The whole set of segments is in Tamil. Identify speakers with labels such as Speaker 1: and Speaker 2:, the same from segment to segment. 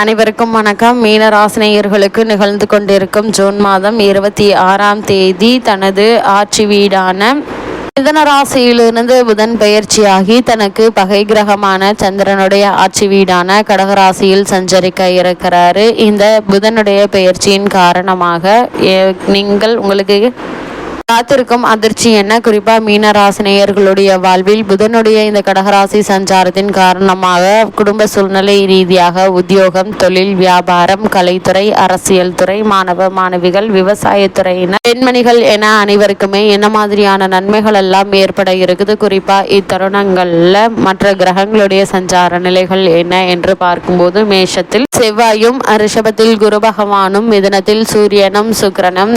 Speaker 1: அனைவருக்கும் வணக்கம். மீனராசினியர்களுக்கு நிகழ்ந்து கொண்டிருக்கும் ஜூன் மாதம் இருபத்தி ஆறாம் தேதி தனது ஆட்சி வீடான மிதன ராசியிலிருந்து புதன் பெயர்ச்சியாகி தனக்கு பகை கிரகமான சந்திரனுடைய ஆட்சி வீடான கடகராசியில் சஞ்சரிக்க இருக்கிறாரு. இந்த புதனுடைய பெயர்ச்சியின் காரணமாக நீங்கள் உங்களுக்கு காத்திருக்கும் அதிர்ச்சி என்ன? குறிப்பா மீனராசினியர்களுடைய வாழ்வில் புதனுடைய இந்த கடகராசி சஞ்சாரத்தின் காரணமாக குடும்ப சூழ்நிலை ரீதியாக உத்தியோகம் தொழில் வியாபாரம் கலைத்துறை அரசியல் துறை மாணவ மாணவிகள் விவசாயத்துறையினர் பெண்மணிகள் என அனைவருக்குமே என்ன மாதிரியான நன்மைகள் எல்லாம் ஏற்பட இருக்குது? குறிப்பா இத்தருணங்கள்ல மற்ற கிரகங்களுடைய சஞ்சார நிலைகள் என்ன என்று பார்க்கும்போது மேஷத்தில் செவ்வாயும் ரிஷபத்தில் குரு பகவானும் மிதனத்தில் சூரியனும் சுக்கிரனும்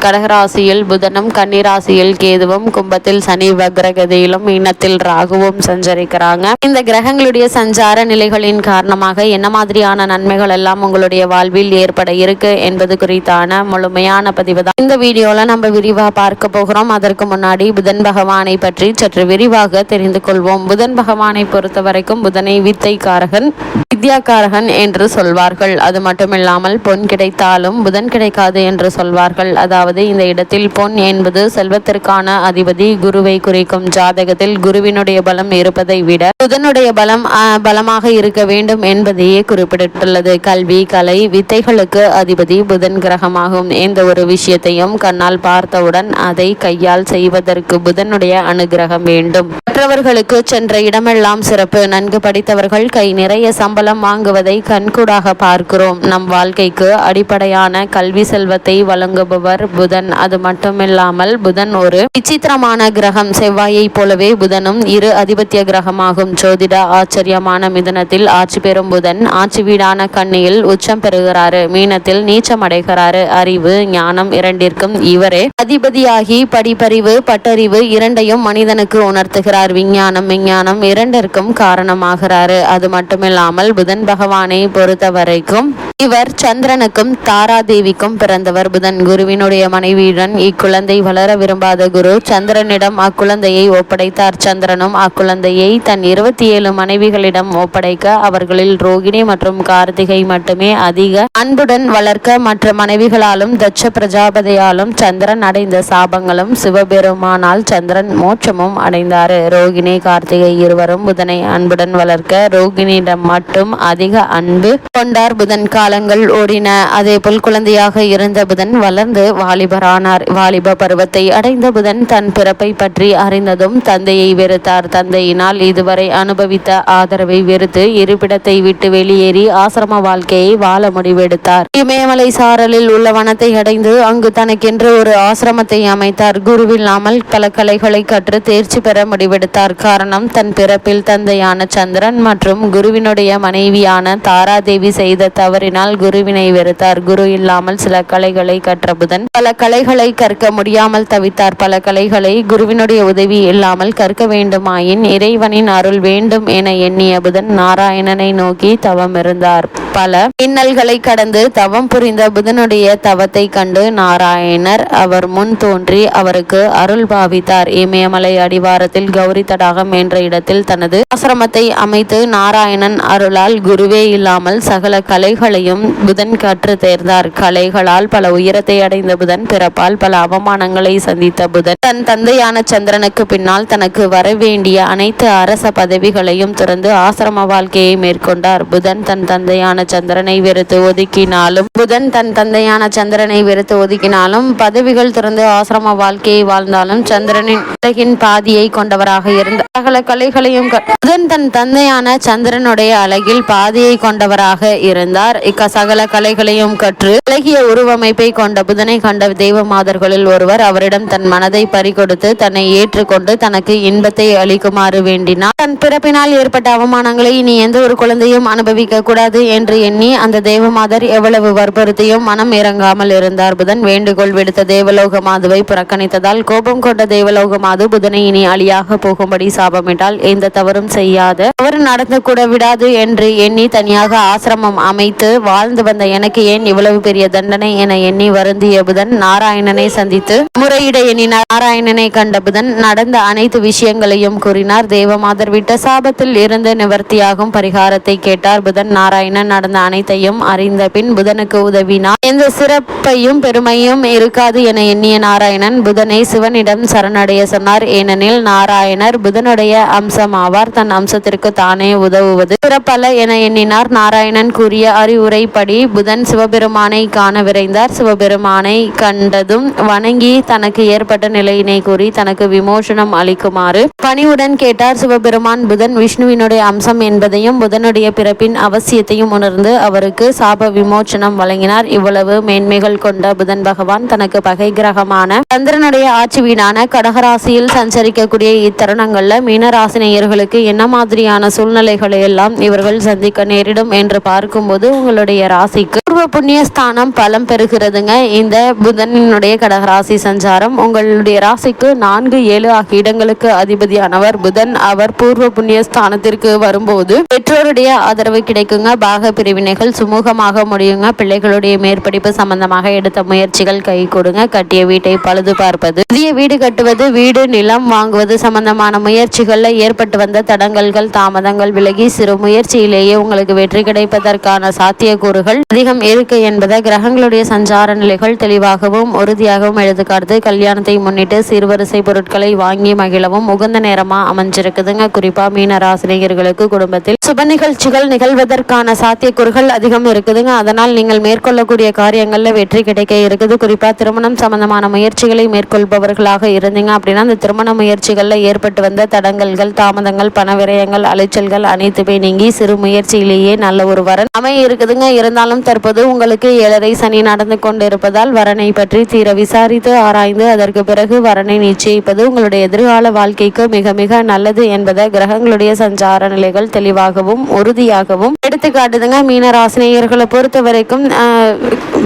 Speaker 1: கடகராசியில் புதனும் கன்னிராசியில் கேதுவும் கும்பத்தில் சனி வக்ரகதியிலும் இனத்தில் ராகுவும் சஞ்சரிக்கிறாங்க. இந்த கிரகங்களுடைய சஞ்சார நிலைகளின் காரணமாக என்ன மாதிரியான நன்மைகள் எல்லாம் உங்களுடைய வாழ்வில் ஏற்பட இருக்கு என்பது குறித்தான முழுமையான பதிவு தான். இந்த வீடியோல நம்ம விரிவா பார்க்க போகிறோம். அதற்கு முன்னாடி புதன் பகவானை பற்றி சற்று விரிவாக தெரிந்து கொள்வோம். புதன் பகவானை பொறுத்த வரைக்கும் புதனை வித்தைக்காரகன் வித்யாக்காரகன் என்று சொல்வார்கள். அது மட்டுமில்லாமல் பொன் கிடைத்தாலும் புதன் கிடைக்காது என்று சொல்வார்கள். அதாவது இந்த இடத்தில் பொன் என் என்பது செல்வத்திற்கான அதிபதி குருவை குறிக்கும் ஜாதகத்தில் குருவினுடைய பலம் இருப்பதை விட புதனுடைய பலம் பலமாக இருக்க வேண்டும் என்பதையே குறிப்பிட்டுள்ளது. கல்வி கலை வித்தைகளுக்கு அதிபதி புதன் கிரகமாகும். எந்த ஒரு விஷயத்தையும் கண்ணால் பார்த்தவுடன் அதை கையால் செய்வதற்கு புதனுடைய அனுகிரகம் வேண்டும். மற்றவர்களுக்கு சென்ற இடமெல்லாம் சிறப்பு. நன்கு படித்தவர்கள் கை நிறைய சம்பளம் வாங்குவதை கண்கூடாக பார்க்கிறோம். நம் வாழ்க்கைக்கு அடிப்படையான கல்வி செல்வத்தை வழங்குபவர் புதன். அது மட்டுமில்லாமல் புதன் ஒரு விசித்திரமான கிரகம். செவ்வாயை போலவே புதனும் இரு அதிபத்திய கிரகமாகும். ஜோதிட ஆச்சரியமான மிதனத்தில் ஆட்சி பெறும் புதன் ஆட்சி வீடான கண்ணியில் உச்சம் பெறுகிறாரு. மீனத்தில் நீச்சம் அடைகிறாரு. அறிவு ஞானம் இரண்டிற்கும் இவரே அதிபதியாகி படிப்பறிவு பட்டறிவு இரண்டையும் மனிதனுக்கு உணர்த்துகிறார். விஞ்ஞானம் விஞ்ஞானம் இரண்டிற்கும் காரணமாகிறாரு. அது மட்டுமில்லாமல் புதன் பகவானை பொறுத்த வரைக்கும் இவர் சந்திரனுக்கும் தாராதேவிக்கும் பிறந்தவர். புதன் குருவினுடைய மனைவியுடன் இக்குழந்தை வளர விரும்பாத குரு சந்திரனிடம் அக்குழந்தையை ஒப்படைத்தார். சந்திரனும் அக்குழந்தையை தன் இருபத்தி ஏழு மனைவிகளிடம் ஒப்படைக்க அவர்களில் ரோகிணி மற்றும் கார்த்திகை மட்டுமே அதிக அன்புடன் வளர்க்க மற்ற மனைவிகளாலும் தட்ச பிரஜாபதியாலும் சந்திரன் அடைந்த சாபங்களும் சிவபெருமானால் சந்திரன் மோட்சமும் அடைந்தார். ரோகிணி கார்த்திகை இருவரும் புதனை அன்புடன் வளர்க்க ரோகிணியிடம் மட்டும் அதிக அன்பு கொண்டார். புதன் காலங்கள் ஓடின. அதேபோல் குழந்தையாக இருந்த புதன் வளர்ந்து வாலிபரானார். வாலிப பருவத்தை அடைந்த புதன் தன் பிறப்பை பற்றி அறிந்ததும் தந்தையை வெறுத்தார். தந்தையினால் இதுவரை அனுபவித்த ஆதரவை வெறுத்து இருப்பிடத்தை விட்டு வெளியேறி ஆசிரம வாழ்க்கையை வாழ முடிவெடுத்தார். இமயமலை சாரலில் உள்ள வனத்தை அடைந்து அங்கு தனக்கென்று ஒரு ஆசிரமத்தை அமைத்தார். குருவில்லாமல் பல கலைகளை கற்று தேர்ச்சி பெற முடிவெடுத்தார். காரணம் தன் பிறப்பில் தந்தையான சந்திரன் மற்றும் குருவினுடைய மனைவியான தாராதேவி செய்த தவறினால் குருவினை வெறுத்தார். குரு இல்லாமல் சில கலைகளை கற்ற புதன். பல கலைகளை கற்க முடியாமல் தவித்தார். பல கலைகளை குருவினுடைய உதவி இல்லாமல் கற்க வேண்டுமாயின் இறைவனின் அருள் வேண்டும் என எண்ணிய புதன் நாராயணனை நோக்கி தவம் இருந்தார் பல இன்னல்களை கடந்து தவம் புரிந்த புதனுடைய தவத்தை கண்டு நாராயணர் அவர் முன் தோன்றி அவருக்கு அருள் பாவித்தார். இமயமலை அடிவாரத்தில் கௌரி தடாகம் என்ற இடத்தில் தனது ஆசிரமத்தை அமைத்து நாராயணன் அருளால் குருவே இல்லாமல் சகல கலைகளையும் புதன் கற்று தேர்ந்தார். கலைகளால் பல உயரத்தை அடைந்த புதன் பிறப்பால் பல அவமானங்களை சந்தித்த புதன் தன் தந்தையான சந்திரனுக்கு பின்னால் தனக்கு வரவேண்டிய அனைத்து அரச பதவிகளையும் துறந்து ஆசிரம வாழ்க்கையை மேற்கொண்டார். புதன் தன் தந்தையான சந்திரனை வெறுத்து ஒதுக்கினாலும் புதன் தன் தந்தையான சந்திரனை வெறுத்து ஒதுக்கினாலும் பதவிகள் திறந்து ஆசிரம வாழ்க்கையை வாழ்ந்தாலும் சந்திரனின் உலகின் பாதியை கொண்டவராக இருந்த சகல கலைகளையும் புதன் தன் தந்தையான சந்திரனுடைய அழகில் பாதியை கொண்டவராக இருந்தார். இக்க சகல கலைகளையும் கற்று அழகிய உருவமைப்பை கொண்ட புதனை கண்ட தெய்வ மாதர்களில் ஒருவர் அவரிடம் தன் மனதை பறிகொடுத்து தன்னை ஏற்றுக்கொண்டு தனக்கு இன்பத்தை அளிக்குமாறு வேண்டினார். தன் பிறப்பினால் ஏற்பட்ட அவமானங்களை இனி எந்த ஒரு குழந்தையும் அனுபவிக்க கூடாது என்று எண்ணி அந்த தேவமாதர் எவ்வளவு வற்புறுத்தியும் மனம் இறங்காமல் இருந்தார். புதன் வேண்டுகோள் விடுத்த தேவலோக மாதுவை புறக்கணித்ததால் கோபம் கொண்ட தேவலோக மாது புதனை இனி அழியாக போகும்படி சாபமிட்டால் எந்த தவறும் செய்யாத தவறு நடந்து கூட விடாது என்று எண்ணி தனியாக ஆசிரமம் அமைத்து வாழ்ந்து வந்த எனக்கு ஏன் இவ்வளவு பெரிய தண்டனை என எண்ணி வருந்திய புதன் நாராயணனை சந்தித்து முறையிட எண்ணினார் நாராயணனை கண்ட புதன் நடந்த அனைத்து விஷயங்களையும் கூறினார். தேவமாதர் விட்ட சாபத்தில் இருந்து நிவர்த்தியாகும் பரிகாரத்தை கேட்டார். புதன் நாராயணன் நடந்த அனைத்தையும் அறிந்த பின் புதனுக்கு உதவினார். எந்த சிறப்பையும் பெருமையும் இருக்காது என எண்ணிய நாராயணன் புதனை சிவனிடம் சரணடைய சொன்னார். ஏனெனில் நாராயணர் புதனுடைய அம்சம் ஆவார் தன் அம்சத்திற்கு தானே உதவுவது சிறப்பல்ல என எண்ணினார். நாராயணன் கூறிய அறிவுரைப்படி புதன் சிவபெருமானை காண விரைந்தார். சிவபெருமானை கண்டதும் வணங்கி தனக்கு ஏற்பட்ட நிலையினை கூறி தனக்கு விமோசனம் அளிக்குமாறு பணிவுடன் கேட்டார். சிவபெருமான் புதன் விஷ்ணுவினுடைய அம்சம் என்பதையும் புதனுடைய பிறப்பின் அவசியத்தையும் தொடர்ந்து அவருக்கு சாப விமோச்சனம் வழங்கினார். இவ்வளவு மேன்மைகள் கொண்ட புதன் பகவான் தனக்கு பகை கிரகமான சந்திரனுடைய ஆட்சி வீடான கடகராசியில் சஞ்சரிக்கக்கூடிய இத்தருணங்கள்ல மீனராசினியர்களுக்கு என்ன மாதிரியான சூழ்நிலைகளை எல்லாம் இவர்கள் சந்திக்க நேரிடும் என்று பார்க்கும்போது உங்களுடைய ராசிக்கு பூர்வ புண்ணிய ஸ்தானம் பலம் பெறுகிறதுங்க. இந்த புதனினுடைய கடகராசி சஞ்சாரம் உங்களுடைய ராசிக்கு நான்கு ஏழு ஆகிய இடங்களுக்கு அதிபதியானவர் புதன். அவர் பூர்வ புண்ணிய ஸ்தானத்திற்கு வரும்போது பெற்றோருடைய ஆதரவு கிடைக்குங்க. பாக பிரிவினைகள் சுமூகமாக முடியுங்க. பிள்ளைகளுடைய மேற்படிப்பு சம்பந்தமாக எடுத்த முயற்சிகள் கை கொடுங்க. கட்டிய வீட்டை பழுது பார்ப்பது. புதிய வீடு கட்டுவது வீடு நிலம் வாங்குவது சம்பந்தமான முயற்சிகளில் ஏற்பட்டு வந்த தடங்கல்கள் தாமதங்கள் விலகி சிறு முயற்சியிலேயே உங்களுக்கு வெற்றி கிடைப்பதற்கான சாத்தியக்கூறுகள் அதிகம் இருக்கு என்பதை கிரகங்களுடைய சஞ்சார நிலைகள் தெளிவாகவும் உறுதியாகவும் எடுத்துக்காட்டு. கல்யாணத்தை முன்னிட்டு சீர்வரிசை பொருட்களை வாங்கி மகிழவும் உகந்த நேரமா அமைஞ்சிருக்குதுங்க. குறிப்பா மீன ராசினியர்களுக்கு குடும்பத்தில் சுப நிகழ்ச்சிகள் நிகழ்வதற்கான சாத்திய சாத்தியக்கூறுகள் அதிகம் இருக்குதுங்க. அதனால் நீங்கள் மேற்கொள்ளக்கூடிய காரியங்களில் வெற்றி கிடைக்க இருக்குது. குறிப்பாக திருமணம் சம்பந்தமான முயற்சிகளை மேற்கொள்பவர்களாக இருந்தீங்க அப்படின்னா அந்த திருமண முயற்சிகளில் ஏற்பட்டு வந்த தடங்கல்கள் தாமதங்கள் பண விரயங்கள் அலைச்சல்கள் அனைத்துமே நீங்கி சிறு முயற்சியிலேயே நல்ல ஒரு வரன் அமைய இருக்குதுங்க. இருந்தாலும் தற்போது உங்களுக்கு ஏழரை சனி நடந்து கொண்டிருப்பதால் வரனை பற்றி தீர விசாரித்து ஆராய்ந்து அதற்கு பிறகு வரனை நிச்சயிப்பது உங்களுடைய எதிர்கால வாழ்க்கைக்கு மிக மிக நல்லது என்பதை கிரகங்களுடைய சஞ்சார நிலைகள் தெளிவாகவும் உறுதியாகவும் எடுத்துக்காட்டுதுங்க. ராசினியர்களை பொறுத்த வரைக்கும்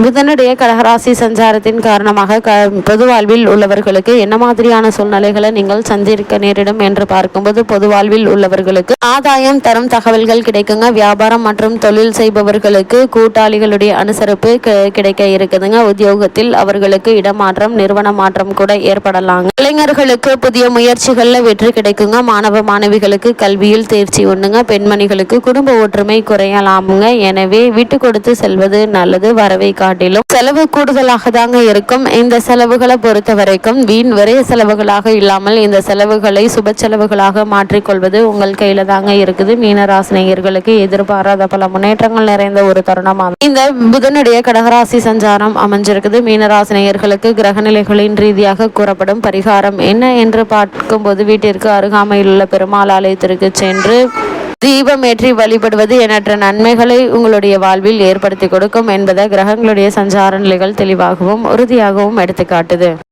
Speaker 1: புதனுடைய கடகராசி சஞ்சாரத்தின் காரணமாக க பொதுவாழ்வில் உள்ளவர்களுக்கு என்ன மாதிரியான சூழ்நிலைகளை நீங்கள் சந்திக்க நேரிடும் என்று பார்க்கும்போது பொதுவாழ்வில் உள்ளவர்களுக்கு ஆதாயம் தரும் தகவல்கள் கிடைக்குங்க. வியாபாரம் மற்றும் தொழில் செய்பவர்களுக்கு கூட்டாளிகளுடைய அனுசரிப்பு கிடைக்க இருக்குதுங்க. உத்தியோகத்தில் அவர்களுக்கு இடமாற்றம் நிறுவன மாற்றம் கூட ஏற்படலாங்க. இளைஞர்களுக்கு புதிய முயற்சிகளில் வெற்றி கிடைக்குங்க. மாணவ மாணவிகளுக்கு கல்வியில் தேர்ச்சி உண்டுங்க. பெண்மணிகளுக்கு குடும்ப ஒற்றுமை குறையலாம் குறையலாமுங்க எனவே விட்டு கொடுத்து செல்வது நல்லது. வரவை காட்டிலும் செலவு கூடுதலாக தாங்க இருக்கும். இந்த செலவுகளை பொறுத்த வரைக்கும் வீண் விரைய செலவுகளாக இல்லாமல் இந்த செலவுகளை சுப செலவுகளாக மாற்றிக்கொள்வது உங்கள் கையில தாங்க இருக்குது. மீனராசினியர்களுக்கு எதிர்பாராத பல முன்னேற்றங்கள் நிறைந்த ஒரு தருணமாகும். இந்த புதனுடைய கடகராசி சஞ்சாரம் அமைஞ்சிருக்குது. மீனராசினியர்களுக்கு கிரகநிலைகளின் ரீதியாக கூறப்படும் பரிகாரம் என்ன என்று பார்க்கும்போது வீட்டிற்கு அருகாமையில் உள்ள பெருமாள் ஆலயத்திற்கு சென்று தீபமேற்றி வழிபடுவது எண்ணற்ற நன்மைகளை உங்களுடைய வாழ்வில் ஏற்படுத்தி கொடுக்கும் என்பதை கிரகங்களுடைய சஞ்சார நிலைகள் தெளிவாகவும் உறுதியாகவும் எடுத்துக்காட்டுது